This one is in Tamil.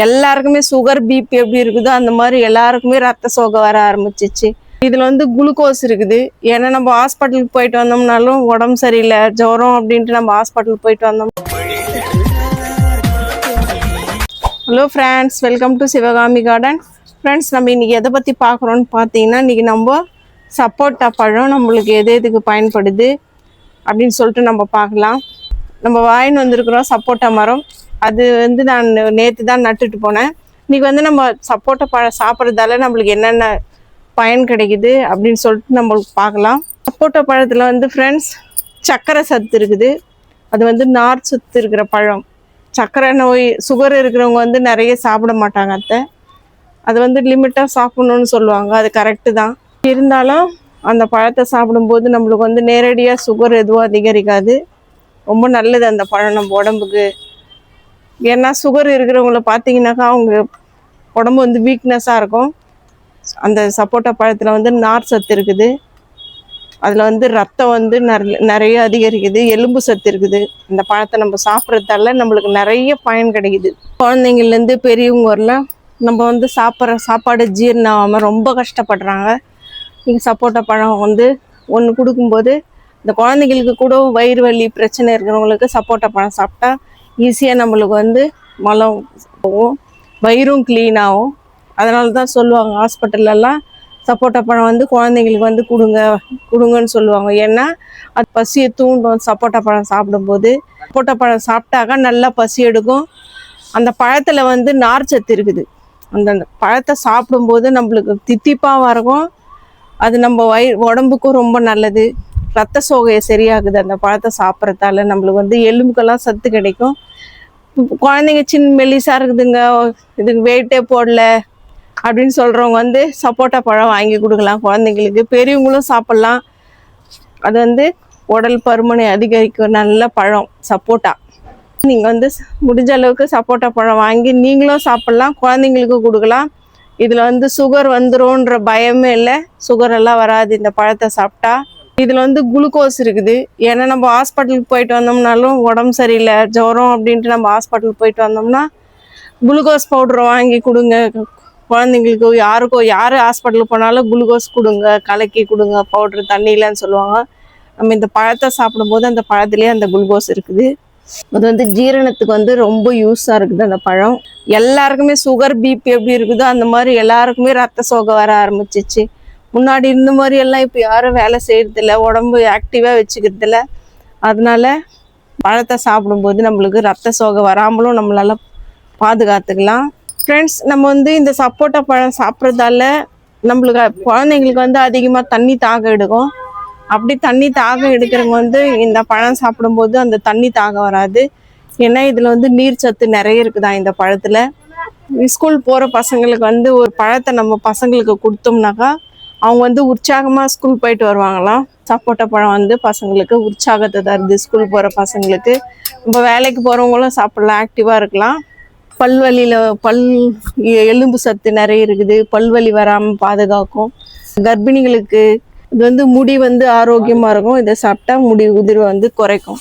எல்லாருக்குமே சுகர் பிபி எப்படி இருக்குதோ அந்த மாதிரி எல்லாருக்குமே ரத்த சோகை வர ஆரம்பிச்சிச்சு. இதில் வந்து குளுக்கோஸ் இருக்குது. ஏன்னா நம்ம ஹாஸ்பிட்டலுக்கு போயிட்டு வந்தோம்னாலும் உடம்பு சரியில்லை ஜுரம் அப்படின்ட்டு நம்ம ஹாஸ்பிட்டலுக்கு போயிட்டு வந்தோம். Hello friends welcome to Sivakami garden friends நம்ம இன்றைக்கி எதை பற்றி பார்க்குறோன்னு பார்த்தீங்கன்னா இன்றைக்கி நம்ம சப்போட்டா பழம் நம்மளுக்கு எது எதுக்கு பயன்படுது அப்படின்னு சொல்லிட்டு நம்ம பார்க்கலாம். நம்ம வாங்கின்னு வந்திருக்கிறோம் சப்போட்டா மரம். அது வந்து நான் நேற்று தான் நட்டுட்டு போனேன். இன்னைக்கு வந்து நம்ம சப்போட்டா பழம் சாப்பிட்றதால நம்மளுக்கு என்னென்ன பயன் கிடைக்குது அப்படின்னு சொல்லிட்டு நம்மளுக்கு பார்க்கலாம். சப்போட்டா பழத்தில் வந்து ஃப்ரெண்ட்ஸ் சர்க்கரை சத்து இருக்குது. அது வந்து நார் சத்து இருக்கிற பழம். சர்க்கரை நோய் சுகர் இருக்கிறவங்க வந்து நிறைய சாப்பிட மாட்டாங்க அத்தை. அது வந்து லிமிட்டாக சாப்பிடணும்னு சொல்லுவாங்க. அது கரெக்டு தான். இருந்தாலும் அந்த பழத்தை சாப்பிடும்போது நம்மளுக்கு வந்து நேரடியாக சுகர் எதுவும் அதிகரிக்காது. ரொம்ப நல்லது அந்த பழம் நம்ம உடம்புக்கு. ஏன்னா சுகர் இருக்கிறவங்கள பார்த்தீங்கன்னாக்கா அவங்க உடம்பு வந்து வீக்னஸாக இருக்கும். அந்த சப்போட்டா பழத்தில் வந்து நார் சத்து இருக்குது. அதில் வந்து ரத்தம் வந்து நிறைய நிறைய அதிகரிக்குது. எலும்பு சத்து இருக்குது. அந்த பழத்தை நம்ம சாப்பிட்றதால நம்மளுக்கு நிறைய பயன் கிடைக்குது. குழந்தைங்கள்லேருந்து பெரியவங்க வரலாம் நம்ம வந்து சாப்பிட்ற சாப்பாடு ஜீரணம் ஆகாமல் ரொம்ப கஷ்டப்படுறாங்க. நீங்கள் சப்போட்டா பழம் வந்து ஒன்று கொடுக்கும்போது இந்த குழந்தைங்களுக்கு கூட வயிறு வலி பிரச்சனை இருக்கிறவங்களுக்கு சப்போட்டா பழம் சாப்பிட்டா ஈஸியாக நம்மளுக்கு வந்து மலம் போகும். வயிறும் க்ளீன் ஆகும். அதனால தான் சொல்லுவாங்க ஹாஸ்பிட்டல்லலாம் சப்போட்டா பழம் வந்து குழந்தைங்களுக்கு வந்து கொடுங்க கொடுங்கன்னு சொல்லுவாங்க. ஏன்னா அது பசியை தூண்டும் சப்போட்டா பழம் சாப்பிடும்போது. சப்போட்டா பழம் சாப்பிட்டாக்கா நல்லா பசி எடுக்கும். அந்த பழத்தில் வந்து நார் சத்து இருக்குது. அந்த அந்த பழத்தை சாப்பிடும்போது நம்மளுக்கு தித்திப்பாக இருக்கும் அது நம்ம வயிறு உடம்புக்கும் ரொம்ப நல்லது. ரத்த சோகையை சரியாகுது அந்த பழத்தை சாப்பிட்றதால நம்மளுக்கு வந்து எலும்புக்கெல்லாம் சத்து கிடைக்கும். குழந்தைங்க சின்ன மெல்லிசாக இருக்குதுங்க இதுக்கு வெயிட்டே போடல அப்படின்னு சொல்கிறவங்க வந்து சப்போட்டா பழம் வாங்கி கொடுக்கலாம் குழந்தைங்களுக்கு. பெரியவங்களும் சாப்பிட்லாம். அது வந்து உடல் பருமனை அதிகரிக்கும் நல்ல பழம் சப்போட்டா. நீங்கள் வந்து முடிஞ்ச அளவுக்கு சப்போட்டா பழம் வாங்கி நீங்களும் சாப்பிட்லாம் குழந்தைங்களுக்கு கொடுக்கலாம். இதில் வந்து சுகர் வந்துரும்ன்ற பயமே இல்லை. சுகர் எல்லாம் வராது இந்த பழத்தை சாப்பிட்டா. இதில் வந்து குளுக்கோஸ் இருக்குது. ஏன்னா நம்ம ஹாஸ்பிட்டலுக்கு போயிட்டு வந்தோம்னாலும் உடம்பு சரியில்லை ஜுரம் அப்படின்ட்டு நம்ம ஹாஸ்பிட்டலுக்கு போயிட்டு வந்தோம்னா குளுக்கோஸ் பவுடர் வாங்கி கொடுங்க. குழந்தைங்களுக்கு யாருக்கோ யார் ஹாஸ்பிட்டலுக்கு போனாலும் குளுக்கோஸ் கொடுங்க கலக்கி கொடுங்க பவுட்ரு தண்ணியிலன்னு சொல்லுவாங்க. நம்ம இந்த பழத்தை சாப்பிடும்போது அந்த பழத்துலேயே அந்த குளுக்கோஸ் இருக்குது. அது வந்து ஜீரணத்துக்கு வந்து ரொம்ப யூஸாக இருக்குது அந்த பழம். எல்லாருக்குமே சுகர் பிபி எப்படி இருக்குதோ அந்த மாதிரி எல்லாருக்குமே ரத்த சோகை வர ஆரம்பிச்சிச்சு. முன்னாடி இந்த மாதிரி எல்லாம் இப்போ யாரும் வேலை செய்யறதில்ல உடம்பு ஆக்டிவாக வச்சுக்கிறதில்ல. அதனால பழத்தை சாப்பிடும்போது நம்மளுக்கு ரத்த சோகை வராமலும் நம்மளால் பாதுகாத்துக்கலாம். ஃப்ரெண்ட்ஸ் நம்ம வந்து இந்த சப்போட்டா பழம் சாப்பிட்றதால நம்மளுக்கு குழந்தைங்களுக்கு வந்து அதிகமாக தண்ணி தாகம் எடுக்கும். அப்படி தண்ணி தாகம் எடுக்கிறவங்க வந்து இந்த பழம் சாப்பிடும்போது அந்த தண்ணி தாகம் வராது. ஏன்னா இதில் வந்து நீர் சத்து நிறைய இருக்குதா இந்த பழத்தில்? ஸ்கூல் போகிற பசங்களுக்கு வந்து ஒரு பழத்தை நம்ம பசங்களுக்கு கொடுத்தோம்னாக்கா அவங்க வந்து உற்சாகமாக ஸ்கூல் போயிட்டு வருவாங்களாம். சப்போட்டா பழம் வந்து பசங்களுக்கு உற்சாகத்தை தருது. ஸ்கூல் போகிற பசங்களுக்கு. நம்ம வேலைக்கு போகிறவங்களும் சாப்பிடலாம் ஆக்டிவாக இருக்கலாம். பல்வலியில் பல் எலும்பு சத்து நிறைய இருக்குது. பல்வலி வராமல் பாதுகாக்கும். கர்ப்பிணிகளுக்கு இது வந்து முடி வந்து ஆரோக்கியமாக இருக்கும். இதை சாப்பிட்டா முடி உதிர்வை வந்து குறைக்கும்.